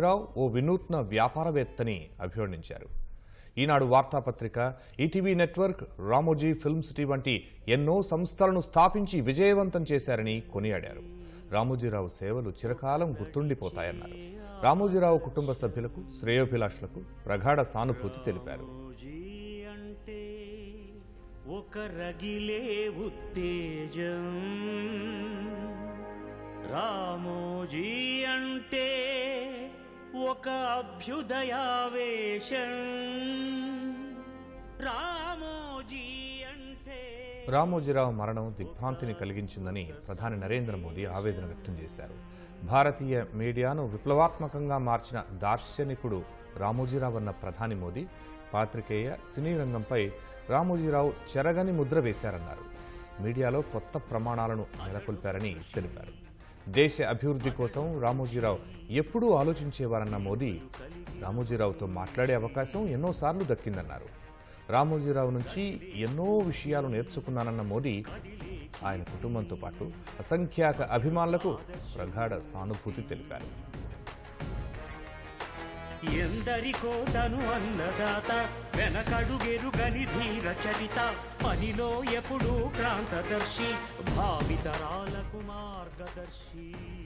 రావు ఓ వినూత్న వ్యాపారవేత్తని అభివర్ణించారు. ఈనాడు వార్తాపత్రిక ETV network Ramoji film city వంటి ఎన్నో సంస్థలను స్థాపించి విజయవంతం చేశారని కొనియాడారు. రామోజీరావు సేవలు చిరకాలం గుర్తుండిపోతాయన్నారు. రామోజీరావు కుటుంబ సభ్యులకు శ్రేయోభిలాషులకు ప్రగాఢ సానుభూతి తెలిపారు. అంటే ఒక రగిలే ఉత్తేజం. రామోజీ అంటే ఒక అభ్యుదయావేశం. రామోజీ అంటే రామోజీరావు మరణం దిగ్భ్రాంతిని కలిగించిందని ప్రధాని నరేంద్ర మోదీ ఆవేదన వ్యక్తం చేశారు. భారతీయ మీడియాను విప్లవాత్మకంగా మార్చిన దార్శనికుడు రామోజీరావు అన్న ప్రధాని మోదీ పాత్రికేయ సినీ రంగంపై రామోజీరావు చెరగని ముద్ర వేశారన్నారు. మీడియాలో కొత్త ప్రమాణాలను నెలకొల్పారని తెలిపారు. దేశ అభివృద్ధి కోసం రామోజీరావు ఎప్పుడూ ఆలోచించేవారన్న మోదీ రామోజీరావుతో మాట్లాడే అవకాశం ఎన్నోసార్లు దక్కిందన్నారు. రామోజీరావు నుంచి ఎన్నో విషయాలు నేర్చుకున్నానన్న మోదీ ఆయన కుటుంబంతో పాటు అసంఖ్యాక అభిమానులకు ప్రగాఢ సానుభూతి తెలిపారు. ఎందరికో తను అన్నదాత వెనకడుగెరుగని ధీర చరిత పనిలో ఎప్పుడూ క్రాంతదర్శి భావితరాల మార్గదర్శి ఈనాడు